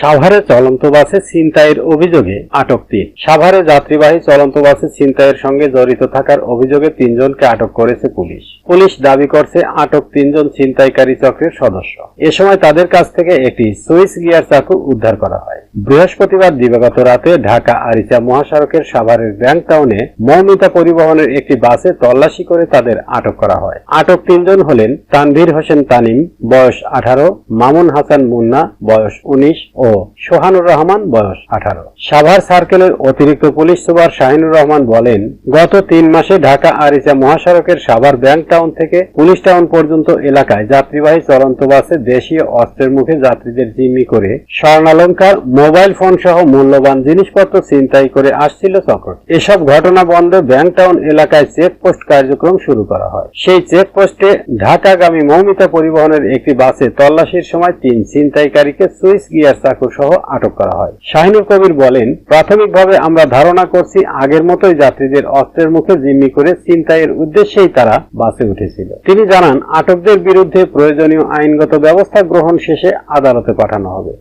সাভারে চলন্ত বাসে ছিনতাইয়ের অভিযোগে আটক তিন। সাভারে যাত্রীবাহী চলন্ত বাসে ছিনতাইয়ের সঙ্গে জড়িত থাকার অভিযোগে তিনজনকে আটক করেছে পুলিশ। পুলিশ দাবি করছে আটক তিনজন ছিনতাইকারী চক্রের সদস্য। এ সময় তাদের কাছ থেকে একটি সুইস গিয়ার চাকু উদ্ধার করা হয়। বৃহস্পতিবার দিবাগত রাতে ঢাকা আরিচা মহাসড়কের সাভারের ব্যাংক টাউনে মৌমিতা পরিবহনের একটি বাসে তল্লাশি করে তাদের আটক করা হয়। আটক তিনজন হলেন তানভীর হোসেন তানিম, বয়স আঠারো, মামুন হাসান মুন্না, বয়স উনিশ ও সোহানুর রহমান বয়স আঠারো। সাভার সার্কেলের অতিরিক্ত পুলিশ সুপার শাহিনুর রহমান বলেন, গত তিন মাসে ঢাকা আরিচা মহাসড়কের সাভার ব্যাংক টাউন থেকে পুলিশ টাউন পর্যন্ত এলাকায় যাত্রীবাহী চলন্ত বাসে দেশীয় অস্ত্রের মুখে যাত্রীদের জিম্মি করে স্বর্ণালঙ্কার, মোবাইল ফোন সহ মূল্যবান জিনিসপত্র ছিনতাই করে আসছিল চক্র এসব ঘটনা বন্ধে ব্যাংক টাউন এলাকায় চেকপোস্ট কার্যক্রম শুরু করা হয়। সেই চেকপোস্টে ঢাকাগামী মৌমিতা পরিবহনের একটি বাসে তল্লাশির সময় তিন ছিনতাইকারীকে সুইস গিয়ার চাকু সহ আটক করা হয়। শাহিনুর কবির বলেন, প্রাথমিকভাবে আমরা ধারণা করছি আগের মতোই যাত্রীদের অস্ত্রের মুখে জিম্মি করে চিন্তায়ের উদ্দেশ্যেই তারা বাসে উঠেছিল। তিনি জানান, আটকদের বিরুদ্ধে প্রয়োজনীয় আইনগত ব্যবস্থা গ্রহণ শেষে আদালতে পাঠানো হবে।